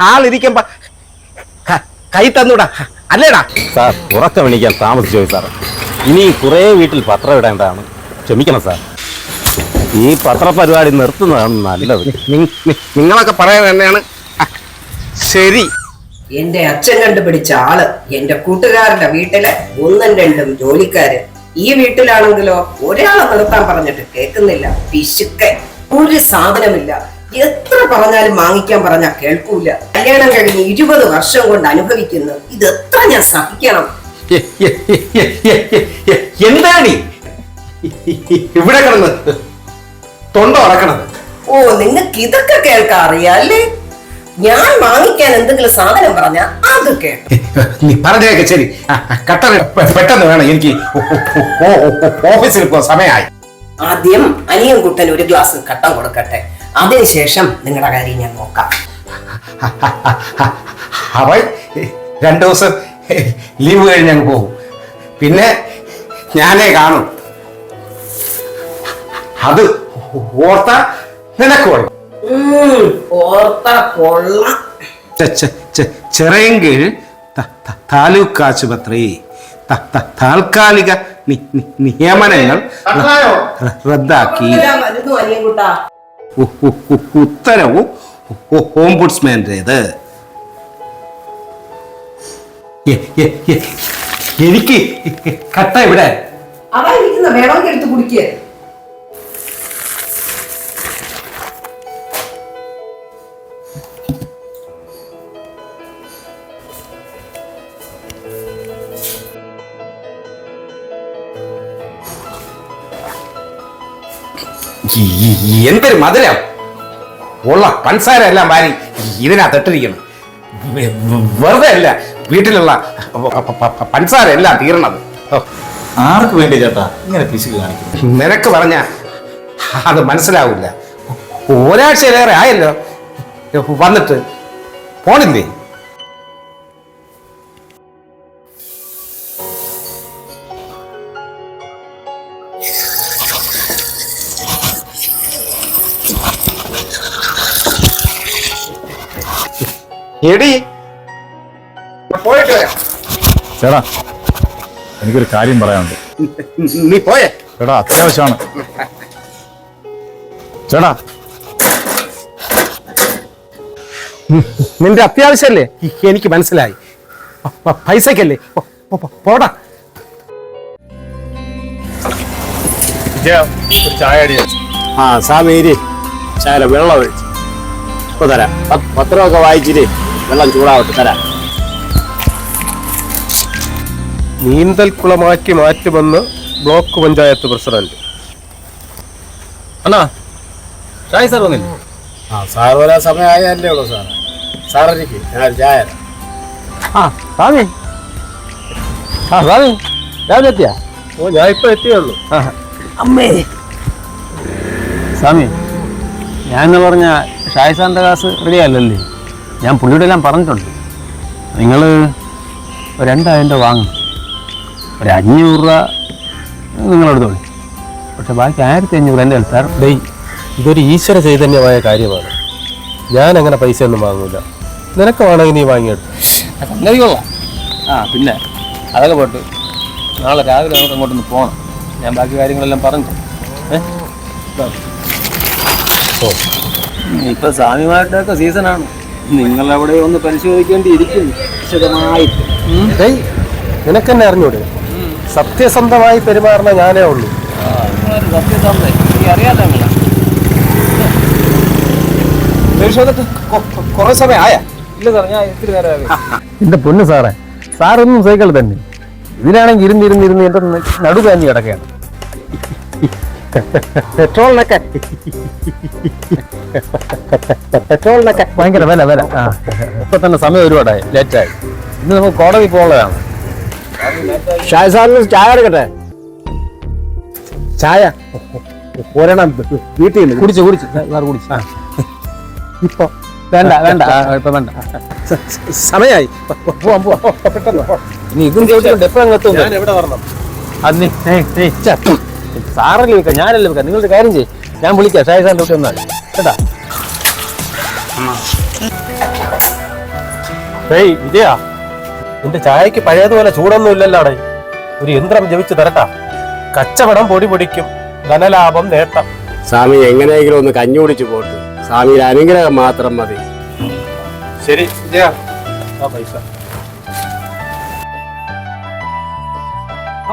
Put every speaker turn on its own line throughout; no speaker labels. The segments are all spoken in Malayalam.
ആളിരിക്കുമ്പോ ക- കൈ തന്നൂടാ. അല്ലേടാ?
സാർ ഉറക്കം എണീക്കാൻ താമസിച്ചു സാർ. ഇനി കുറേ വീട്ടിൽ പത്രം ഇടേണ്ടതാണ്. ക്ഷമിക്കണം സാർ. ഈ പത്ര പരിപാടി നിർത്തുന്നതാണ് നല്ലത്.
നിങ്ങളൊക്കെ പറയാൻ തന്നെയാണ്. ശരി.
എന്റെ അച്ഛൻ കണ്ടുപിടിച്ച ആൾ എന്റെ കൂട്ടുകാരുടെ വീട്ടിലെ ഒന്നും രണ്ടും ജോലിക്കാര്. ഈ വീട്ടിലാണെങ്കിലോ ഒരാളെ നിർത്താൻ പറഞ്ഞിട്ട് കേൾക്കുന്നില്ല. പിശുക്കൻ. ഒരു സാധനമില്ല. എത്ര പറഞ്ഞാലും വാങ്ങിക്കാൻ പറഞ്ഞാ കേൾക്കൂല. കല്യാണം കഴിഞ്ഞ് ഇരുപത് വർഷം കൊണ്ട് അനുഭവിക്കുന്നു. ഇത് എത്ര ഞാൻ സഹിക്കണം.
എന്താണ് ഇവിടെ കിടന്ന് തൊണ്ട ഉറക്കണത്.
ഓ നിങ്ങൾക്ക് ഇതൊക്കെ കേൾക്കാൻ അറിയാല്ലേ ഞാൻ വാങ്ങിക്കാൻ എന്തെങ്കിലും സാധനം പറഞ്ഞ അത് കേട്ടു.
നീ പറഞ്ഞേക്കെ ശരി. പെ- പെട്ടെന്ന് വേണം എനിക്ക് ഓഫീസിൽ പോ സമയമായി.
ആദ്യം അനിയൻ കുട്ടൻ ഒരു ഗ്ലാസ് കട്ടൻ കൊടുക്കട്ടെ. അതിനുശേഷം നിങ്ങളുടെ കാര്യം ഞാൻ നോക്കാം.
അവൻ രണ്ടു ദിവസം ലീവ് കഴിഞ്ഞ് അങ്ങ് പോകും. പിന്നെ ഞാനേ കാണും. അത് ഓർത്ത നിനക്ക് കൊള്ളാം.
ഓർത്ത കൊള്ളാം.
താലൂക്ക് ആശുപത്രി. താൽക്കാലിക നിയമനങ്ങൾ റദ്ദാക്കി. ഉത്തരവും എ- എനിക്ക് കട്ട ഇവിടെ.
അതാ ഇരിക്കുന്ന വേണമെങ്കിൽ എടുത്ത് കുടിക്കുക
എന്തൊരു മധുരം ഉള്ള പൻസാര എല്ലാം വാരി ഇതിനകത്ത് ഇട്ടിരിക്കണം വെ- വെ- വെറുതെ അല്ല വീട്ടിലുള്ള പൻസാര എല്ലാം തീരണത്.
ആർക്ക് വേണ്ടി ചേട്ടാ ഇങ്ങനെ പിശുക്ക് കാണിക്കുന്നു?
നിനക്ക് പറഞ്ഞ അത് മനസ്സിലാവില്ല. ഒരാഴ്ചയിലേറെ ആയല്ലോ. വന്നിട്ട് പോണില്ലേ? എടി. പോയിട്ട്
ചേടാ എനിക്കൊരു കാര്യം പറയാനുണ്ട്.
നീ പോയേ.
ചേടാ അത്യാവശ്യമാണ്. ചേടാ.
നിന്റെ അത്യാവശ്യമല്ലേ എനിക്ക് മനസ്സിലായി. പൈസക്കല്ലേ? പോടാ.
ചായ
ആ സാമീരി ചായ വെള്ളം ഒഴിച്ച്. ഇപ്പൊ തരാം. പത്രമൊക്കെ വായിച്ചിട്ട് വെള്ളം ചൂടാവട്ടെ തരാം.
നീന്തൽക്കുളമാക്കി മാറ്റുമെന്ന് ബ്ലോക്ക് പഞ്ചായത്ത് പ്രസിഡന്റ്.
അണ്ണാ ചായ സാർ വന്നില്ല? ആ സാർ വരാൻ സമയമായല്ലേ ഉള്ളൂ സാർ സാറിരിക്കും ഞാൻ ചായ
ആ സ്വാമി. ആ സ്വാമി രാവിലെ എത്തിയാ? ഓ ഞാൻ ഇപ്പൊ എത്തിയുള്ളൂ.
അമ്മേ.
സ്വാമി ഞാൻ എന്ന് പറഞ്ഞ ഷായ് സാറിന്റെ കാസ് റെഡി അല്ലല്ലേ? ഞാൻ പുള്ളിയുടെ എല്ലാം പറഞ്ഞിട്ടുണ്ട്. നിങ്ങൾ രണ്ടായിരം രൂപ വാങ്ങും. ഒരു അഞ്ഞൂറ് രൂപ നിങ്ങളെടുത്തോളി പക്ഷെ ബാക്കി ആയിരത്തി അഞ്ഞൂറ് എന്റെ തരാം.
ഡേയ് ഇതൊരു ഈശ്വര ചൈതന്യമായ കാര്യമാണ്. ഞാൻ അങ്ങനെ പൈസ ഒന്നും വാങ്ങൂല. നിനക്ക് വേണമെങ്കിൽ നീ വാങ്ങിയെടുത്തു
സംഗതി കൊള്ളാം ആ പിന്നെ അതൊക്കെ പോട്ട് നാളെ രാവിലെ നമുക്ക് അങ്ങോട്ടൊന്ന് പോകണം ഞാൻ ബാക്കി കാര്യങ്ങളെല്ലാം പറഞ്ഞു ഏ? ഇപ്പൊ സ്വാമിമാരുടെയൊക്കെ സീസണാണ്. നിങ്ങൾ അവിടെ ഒന്ന് പരിശോധിക്കേണ്ടിയിരിക്കുന്നു. വിശദമായിട്ട്.
നിനക്കെന്നെ അറിഞ്ഞൂടെ? സത്യസന്ധമായി പെരുമാറുന്ന ഞാനേ ഉള്ളൂ.
കുറെ സമയം ആയ
ഇല്ല സാർ ഞാൻ ഇത്തിരി നേരം
എന്റെ പൊന്ന് സാറേ സാറൊന്നും സൈക്കിൾ തന്നെ. ഇതിനാണെങ്കിൽ ഇരുന്നിരുന്നിരുന്ന് എന്റെ നടു കാഞ്ഞ് കിടക്കുകയാണ്. പെട്രോളിനൊക്കെ. പെട്രോളിനൊക്കെ. ഭയങ്കര വില വില. ആ. ഇപ്പൊ തന്നെ സമയം ഒരുപാടായി. ലേറ്റായി. ഇന്ന് നമുക്ക് കോടതി പോകാനുള്ളതാണ്
ഷായ് സാറിന് ചായ എടുക്കട്ടെ?
ചായ? ഒരെണ്ണം വീട്ടിൽ നിന്ന്.
കുടിച്ചു കുടിച്ചു. സാർ കുടിച്ചു.
ഇപ്പൊ.
വേണ്ട വേണ്ട. ആ, ഇപ്പൊ വേണ്ട.
സമയായി.
പോവാം പോവാം. പെട്ടെന്ന്. ഇനി ഇതും ചോദിച്ചിട്ടുണ്ട് എപ്പോഴും എത്തും
എവിടെ വരണം.
നീ ഛെ, സാറല്ലേ വെക്കാം ഞാനല്ലേ വെക്കാം നിങ്ങളുടെ കാര്യം ചെയ്യും. ഞാൻ വിളിക്കാം. ഷായ സാറിന്റെ വീട്ടിൽ ഒന്നാൽ കേട്ടാ? ഏയ് വിജയ. നിന്റെ ചായക്ക് പഴയതുപോലെ ചൂടൊന്നും ഇല്ലല്ലോ അവിടെ ഒരു യന്ത്രം ജപിച്ചു തരട്ടാ. കച്ചവടം പൊടി പൊടിക്കും. ധനലാഭം നേട്ടം.
സ്വാമി എങ്ങനെയെങ്കിലും ഒന്ന് കഞ്ഞി കുടിച്ചു പോട്ട് സ്വാമിയുടെ അനുഗ്രഹം മാത്രം മതി.
ശരി വിജയ. ആ പൈസ.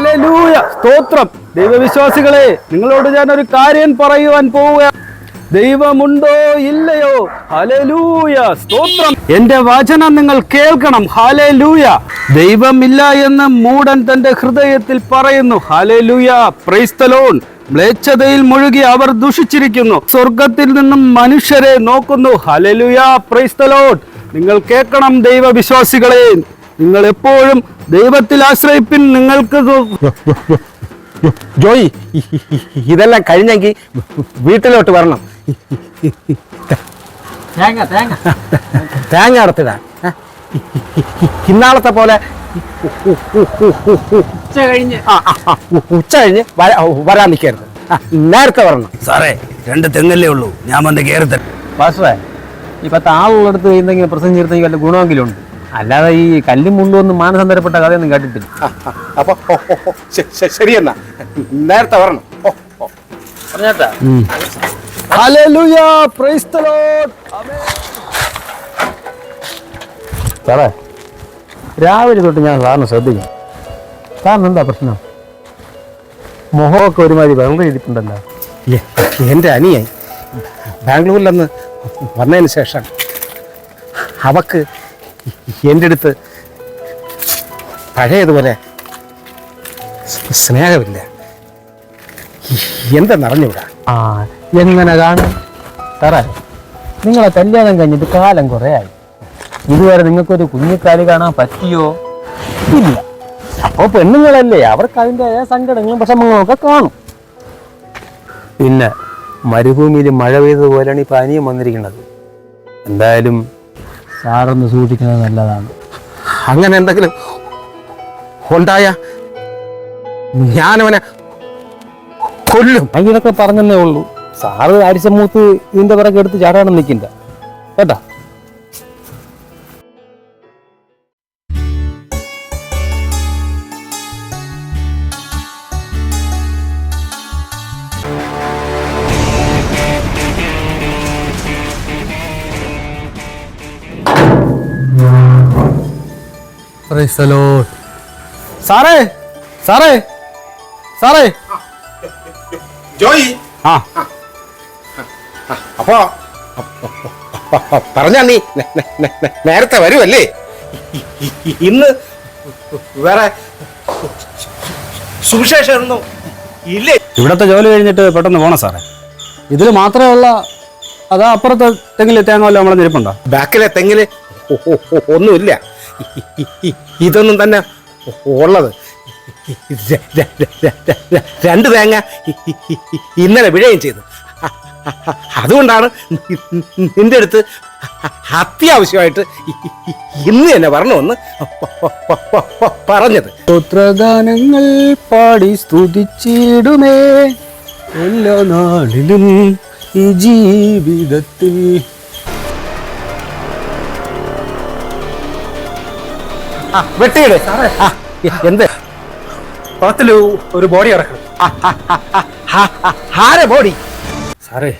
സ്തോത്രം. ദൈവവിശ്വാസികളെ നിങ്ങളോട് ഞാൻ ഒരു കാര്യം പറയുവാൻ പോവുക. ദൈവമുണ്ടോ ഇല്ലയോ? ഹലലൂയ സ്തോത്രം. എന്റെ വചനം നിങ്ങൾ കേൾക്കണം. ഹലലൂയ ദൈവമില്ല എന്ന് മൂടൻ തന്റെ ഹൃദയത്തിൽ പറയുന്നു. ഹലലൂയ പ്രൈസ്തലോൺ മ്ലേച്ഛതയിൽ മുഴുകി അവർ ദുഷിച്ചിരിക്കുന്നു. സ്വർഗത്തിൽ നിന്നും മനുഷ്യരെ നോക്കുന്നു. ഹല്ലേലൂയ. പ്രൈസ്തലോൺ നിങ്ങൾ കേൾക്കണം ദൈവവിശ്വാസികളെ. നിങ്ങൾ എപ്പോഴും ദൈവത്തിൽ ആശ്രയിപ്പിൻ നിങ്ങൾക്ക്
ജോയി ഇതെല്ലാം കഴിഞ്ഞെങ്കിൽ വീട്ടിലോട്ട് വരണം.
തേങ്ങ തേങ്ങ.
തേങ്ങ അടത്തിടാൻ ഇന്നാളത്തെ പോലെ
ഉച്ച കഴിഞ്ഞ്.
ഉച്ച കഴിഞ്ഞ് വരാൻ നിൽക്കരുത്. ആ, നേരത്തെ വരണം.
സാറേ രണ്ട് തെങ്ങല്ലേ ഉള്ളൂ. ഞാൻ വന്ന് കയറി
പാസ്റ്ററേ ഇപ്പൊ പത്ത് ആളുള്ളടുത്ത് എന്തെങ്കിലും പ്രസംഗം വല്ല ഗുണമെങ്കിലും ഉണ്ട്. അല്ലാതെ ഈ കല്ലും മുണ്ടും ഒന്നും മാനസന്തരപ്പെട്ട കഥയൊന്നും കേട്ടിട്ടില്ല.
അപ്പൊ ശരിയെന്നാ നേരത്തെ വരണം. ഓ, ഓ.
പറഞ്ഞേട്ടാ.
ഹല്ലേലൂയ പ്രൈസ് ദി ലോർഡ്
സാറേ രാവിലെ തൊട്ട് ഞാൻ സാറിന് ശ്രദ്ധിക്കും സാറിന് എന്താ പ്രശ്നം? മുഖമൊക്കെ ഒരുമാതിരി വെള്ളം ഇരിപ്പുണ്ടല്ലോ.
എന്റെ അനിയായി ബാംഗ്ലൂരിൽ നിന്ന് വന്നതിന് ശേഷം അവക്ക് എന്റെ അടുത്ത് പഴയതുപോലെ സ്നേഹമില്ല. എന്താ എന്തെന്നറിഞ്ഞൂടാ
ആ എങ്ങനെ കാണും? സാറേ നിങ്ങളെ കല്യാണം കഴിഞ്ഞിട്ട് കാലം കുറേ ആയി. ഇതുവരെ നിങ്ങൾക്കൊരു കുഞ്ഞിക്കാലി കാണാൻ പറ്റിയോ? ഇല്ല. അപ്പോൾ പെണ്ണുങ്ങളല്ലേ അവർക്ക് അതിന്റെതായ സങ്കടങ്ങളും വിഷമങ്ങളൊക്കെ കാണും. പിന്നെ മരുഭൂമിയിൽ മഴ പെയ്തതുപോലെയാണ് ഈ പനിയും വന്നിരിക്കുന്നത്. എന്തായാലും സാറൊന്ന് സൂക്ഷിക്കുന്നത് നല്ലതാണ്.
അങ്ങനെ എന്തെങ്കിലും ഉണ്ടായ ഞാനവനെ കൊല്ലും.
അങ്ങനെയൊക്കെ ഇതൊക്കെ പറഞ്ഞതേ ഉള്ളൂ. സാറ് ആരിശമൂത്ത് ഇതിന്റെ പിറകെ എടുത്ത് ചാടാനും നിൽക്കില്ല. കേട്ടാ?
സാറേ സാറേ സാറേ.
ജോയി. ആ. അപ്പോ പറഞ്ഞ നീ നേരത്തെ വരുമല്ലേ ഇന്ന് വേറെ സുവിശേഷമൊന്നും ഇല്ലേ?
ഇവിടത്തെ ജോലി കഴിഞ്ഞിട്ട് പെട്ടെന്ന് പോണം സാറേ. ഇതിൽ മാത്രമേ ഉള്ള അതാ അപ്പുറത്തെ തെങ്ങിലെ തേങ്ങ വല്ല നമ്മളെ നിരപ്പുണ്ടോ?
ബാക്കിലെ ഒ- ഒന്നുമില്ല. ഇതൊന്നും തന്നെ ഉള്ളത്. രണ്ട് തേങ്ങ ഇന്നലെ വിഴയും ചെയ്തു. അതുകൊണ്ടാണ് നിന്റെ അടുത്ത് അത്യാവശ്യമായിട്ട് ഇന്ന് തന്നെ വരണമെന്ന് പറഞ്ഞത്.
സ്തോത്രഗാനങ്ങൾ പാടി സ്തുതിച്ചിടുമേ. എല്ലാ നാളിലും ഈ ജീവിതത്തിൽ
വെട്ടിയിട്. എന്ത്?
കുളത്തിൽ ഒരു ബോഡി കിടക്കണം
ആരെ ബോഡി?
സാറേ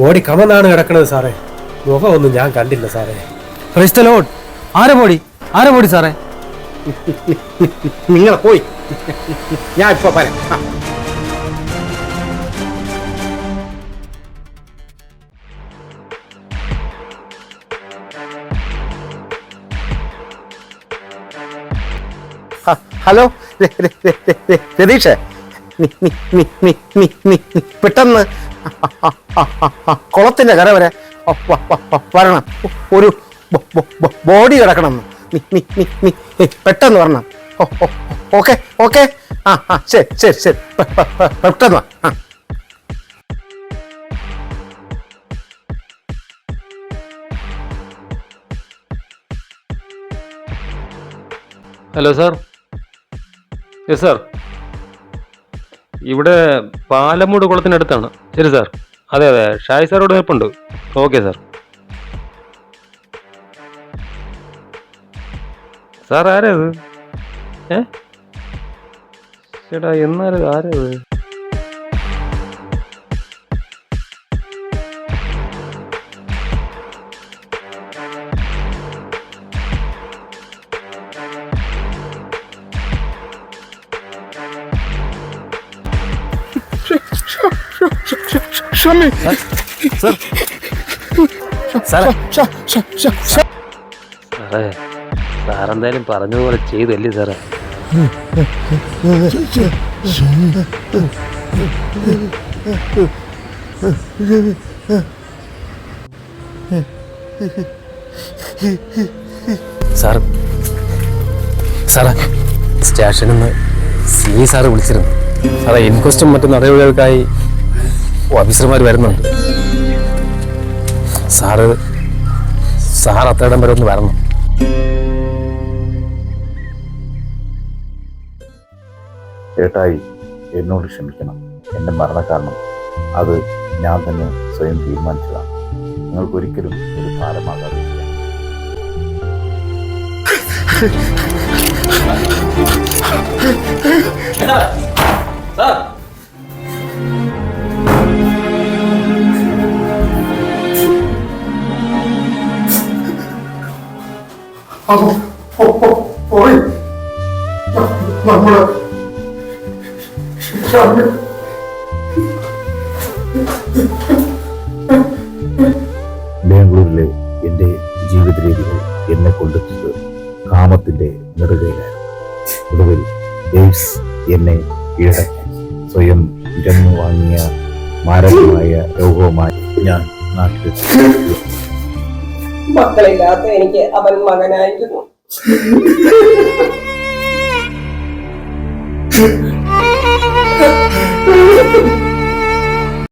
ബോഡി കമന്നാണ് കിടക്കണത് സാറേ. മുഖമൊന്നും ഞാൻ കണ്ടില്ല സാറേ.
ക്രൈസ്ത ലോഡ് ആരെ ബോഡി? ആരെ ബോഡി സാറേ?
നിങ്ങൾ പോയി. ഞാൻ ഇപ്പൊ പറയാം ഹലോ രതീഷ്. പെട്ടെന്ന്. കുളത്തിന്റെ കര വരെ വരണം. ഒരു ബോഡി കിടക്കണം പെട്ടെന്ന് വരണം. Okay okay. ആ ആ ശരി ശരി ശരി. പെട്ടെന്ന്
ഹലോ സാർ. യെസ് സാർ ഇവിടെ പാലമൂട് കുളത്തിനടുത്താണ്. ശരി സാർ അതെ അതെ. ഷായ് സാറോട് നിൽപ്പുണ്ട് ഓക്കെ സാർ
സാർ ആരാ ഇത്? ഏ? ചേട്ടാ എന്നാലും ആരാ ഇത്? സാറേ. സാറെന്തായാലും പറഞ്ഞതുപോലെ ചെയ്തല്ലേ സാറേ.
സാർ. സാറേ സ്റ്റേഷനിൽ നിന്ന് സി സാറ് വിളിച്ചിരുന്നു. സാറേ ഇൻക്വസ്റ്റും മറ്റു നടപടികൾക്കായി ഓഫീസർമാർ വരുന്നുണ്ട്. സാറ് സാർ അത്രയിടം വരെ ഒന്ന് വരണം.
ചേട്ടായി എന്നോട് ക്ഷമിക്കണം. എന്റെ മരണകാരണം അത് ഞാൻ തന്നെ സ്വയം തീരുമാനിച്ചതാണ്. നിങ്ങൾക്കൊരിക്കലും ഒരു ഭാരമാകാതിരിക്കാം ബാംഗ്ലൂരിലെ എന്റെ ജീവിത രീതികൾ എന്നെ കൊണ്ടെത്തിച്ചത് കാമത്തിന്റെ നെറുകയിലായിരുന്നു. ഒടുവിൽ എയ്ഡ്സ് എന്നെ കീഴടക്കി. സ്വയം ഇരന്നു വാങ്ങിയ മാരകമായ രോഗവുമായി ഞാൻ നാട്ടിലെത്തി.
മക്കളില്ലാത്ത എനിക്ക് അവൻ മകനായിരുന്നു